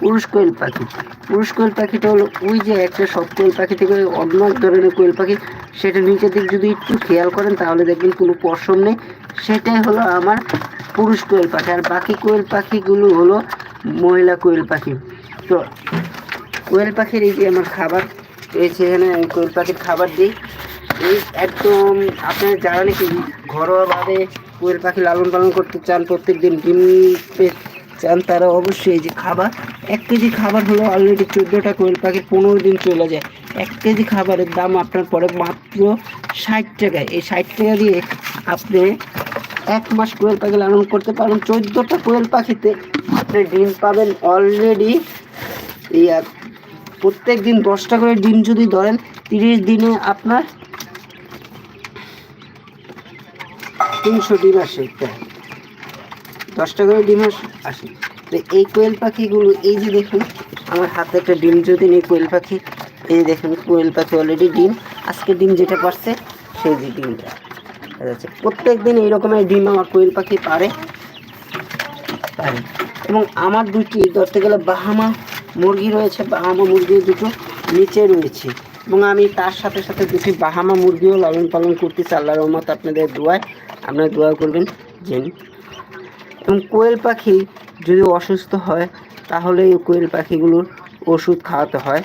পুরুষ কোয়েল পাখি। পুরুষ কোয়েল পাখিটা হলো ওই যে একটা সব কোয়েল পাখি থেকে অন্য এক ধরনের কোয়েল পাখি। সেটা নিচের দিক যদি একটু খেয়াল করেন তাহলে দেখবেন কোনো পশম নেই। সেটাই হলো আমার পুরুষ কোয়েল পাখি। আর বাকি কোয়েল পাখিগুলো হলো মহিলা কোয়েল পাখি। তো কোয়েল পাখির এই যে আমার খাবার রয়েছে এখানে কোয়েল পাখির খাবার দিই। এই একদম আপনার যারা নাকি ঘরোয়াভাবে কোয়েল পাখি লালন পালন করতে চান প্রত্যেক দিন ডিম চান, তারা অবশ্যই এই যে খাবার এক কেজি খাবার হলো অলরেডি চোদ্দোটা কোয়েল পাখির পনেরো দিন চলে যায়। এক কেজি খাবারের দাম আপনার পরে মাত্র ষাট টাকায়। এই ষাট টাকা দিয়ে আপনি এক মাস কোয়েল পাখি লালন করতে পারেন। চোদ্দোটা কোয়েল পাখিতে আপনি ডিম পাবেন অলরেডি ইয়া প্রত্যেক দিন দশটা করে ডিম যদি ধরেন, তিরিশ দিনে আপনার তিনশো ডিম আসে দশটা করে ডিম আসে। তো এই কোয়েল পাখিগুলো, এই যে দেখুন, আমার হাতে একটা ডিম, যদি নেই কোয়েল পাখি, এই যে দেখুন, কোয়েল পাখি অলরেডি ডিম। আজকে ডিম যেটা পারছে, সেই যে ডিমটা। যাচ্ছে প্রত্যেক দিন এই রকমের ডিম আমার কোয়েল পাখি পারে। পারে। এবং আমার দুটি ধরতে গেলে বাহামা মুরগি রয়েছে, বাহামা মুরগি দুটো নিচে রয়েছে। এবং আমি তার সাথে সাথে দুটি বাহামা মুরগিও লালন পালন করতেছি, আল্লাহ রহমত আপনাদের দোয়ায়। আপনারা দোয়া করবেন যে এবং কোয়েল পাখি যদি অসুস্থ হয় তাহলে এই কোয়েল পাখিগুলোর ওষুধ খাওয়াতে হয়।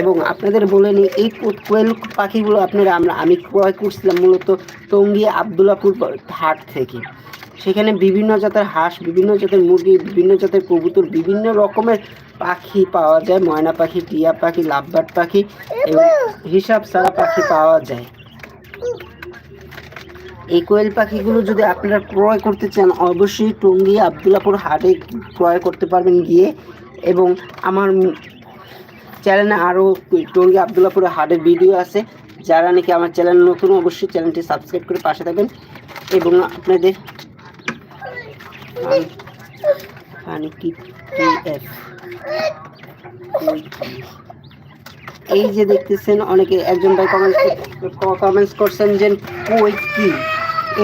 এবং আপনাদের বলে নিই, এই কোয়েল পাখিগুলো আপনারা, আমরা, আমি ক্রয় করছিলাম মূলত টঙ্গী আবদুল্লাপুর হাট থেকে। সেখানে বিভিন্ন জাতের হাঁস, বিভিন্ন জাতের মুরগি, বিভিন্ন জাতের কবুতর, বিভিন্ন রকমের পাখি পাওয়া যায়। ময়না পাখি, টিয়া পাখি, লাভবার্ড পাখি, এবং হিসাব সারা পাখি পাওয়া যায়। এই কোয়েল পাখিগুলো যদি আপনারা ক্রয় করতে চান, অবশ্যই টঙ্গী আবদুল্লাপুর হাটে ক্রয় করতে পারবেন গিয়ে। এবং আমার চ্যানেলে আরও টঙ্গী আবদুল্লাপুরের হাটের ভিডিও আছে। যারা নাকি আমার চ্যানেল নতুন, অবশ্যই চ্যানেলটি সাবস্ক্রাইব করে পাশে থাকবেন। এবং আপনাদের এই যে দেখতেছেন, অনেকে একজন ভাই কমেন্টস কমেন্টস করছেন যে, কই কি?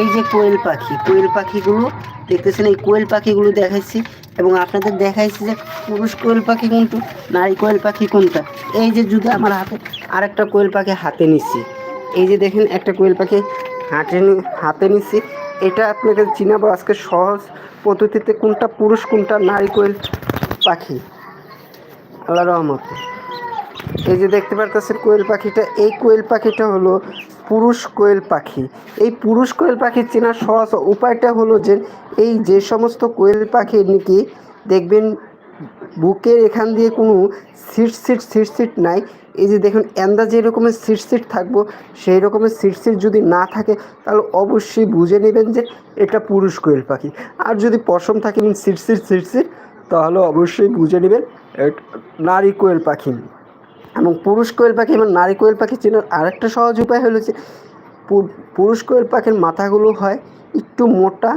এই যে কোয়েল পাখি, কোয়েল পাখিগুলো দেখতেছেন, এই কোয়েল পাখিগুলো দেখাইছি এবং আপনাদের দেখাইছি যে পুরুষ কোয়েল পাখি কোনটা, নারী কোয়েল পাখি কোনটা। এই যে যদি আমার হাতে আরেকটা কোয়েল পাখি হাতে নিচ্ছি এই যে দেখেন একটা কোয়েল পাখি হাতে হাতে নিচ্ছি এটা আপনাকে চিনাবো আজকে সহজ পদ্ধতিতে কোনটা পুরুষ, কোনটা নারী কোয়েল পাখি। আল্লাহ রহমতে। এই যে দেখতে পারতেছেন কোয়েল পাখিটা, এই কোয়েল পাখিটা হলো পুরুষ কোয়েল পাখি। এই পুরুষ কোয়েল পাখি চেনার সহজ উপায়টা হলো যে, এই যে সমস্ত কোয়েল পাখি নাকি দেখবেন বুকের এখান দিয়ে কোনো সিট সিট সিট সিট নাই। এই যে দেখুন এন্দা যে রকমের সিট সিট থাকব, সেই রকমের সিট সিট যদি না থাকে, তাহলে অবশ্যই বুঝে নেবেন যে, এটা পুরুষ কোয়েল পাখি। আর যদি পশম থাকে, সিট সিট সিট সিট, তাহলে অবশ্যই বুঝে নেবেন নারী কোয়েল পাখি। এবং পুরুষ কোয়েল পাখি এবং নারী কোয়েল পাখি চেনার আরেকটা সহজ উপায় হলো যে পুরুষ কোয়েল পাখির মাথাগুলো হয় একটু মোটা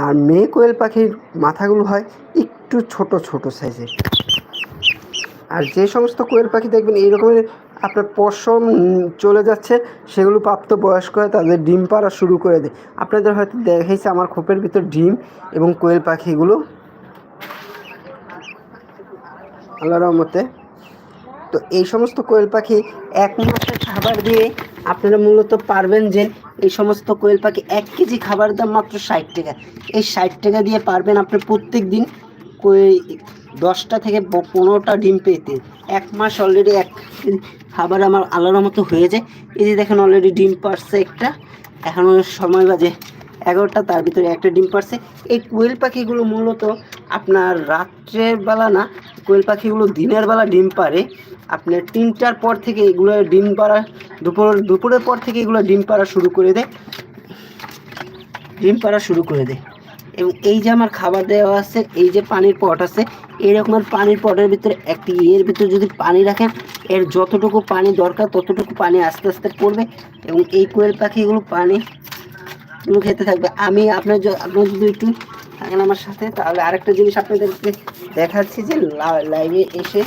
আর মেয়ে কোয়েল পাখির মাথাগুলো হয় একটু ছোট ছোট সাইজের। আর যে সমস্ত কোয়েল পাখি দেখবেন এই রকমের আপনার পশম চলে যাচ্ছে, সেগুলো প্রাপ্ত বয়স্ক হয় তাদের ডিম পাড়া শুরু করে দেয়। আপনাদের হয়তো দেখেছে আমার খোপের ভিতর ডিম এবং কোয়েল পাখিগুলো। আল্লাহ রহমতে তো এই সমস্ত কোয়েল পাখি এক মাসের খাবার দিয়ে আপনারা মূলত পারবেন যে এই সমস্ত কোয়েল পাখি এক কেজি খাবার দাম মাত্র ষাট টাকা। এই ষাট টাকা দিয়ে পারবেন আপনি প্রত্যেক দিন দশটা থেকে পনেরোটা ডিম পেতে। এক মাস অলরেডি এক খাবার আমার আলাদা মতো হয়ে যায়। এই যে দেখেন অলরেডি ডিম পারছে একটা। এখনও সময় বাজে এগারোটা, তার ভিতরে একটা ডিম পারছে। এই কোয়েল পাখিগুলো মূলত আপনার রাত্রের বেলা না, কোয়েল পাখিগুলো দিনের বেলা ডিম পারে। আপনার তিনটার পর থেকে এগুলো ডিম পাড়া, দুপুর, দুপুরের পর থেকে এগুলো ডিম পাড়া শুরু করে দেয় ডিম পাড়া শুরু করে দেয় এবং এই যে আমার খাবার দেওয়া আছে, এই যে পানির পট আছে এরকমের পানির পটের ভিতরে একটি এর ভিতরে যদি পানি রাখেন, এর যতটুকু পানি দরকার, ততটুকু পানি আস্তে আস্তে পড়বে। এবং এই কোয়েল পাখিগুলো পানি গুলো খেতে থাকবে। আমি আপনার আপনার যদি একটু থাকেন আমার সাথে, তাহলে আরেকটা জিনিস আপনাদেরকে দেখাচ্ছি যে লাইভে এসে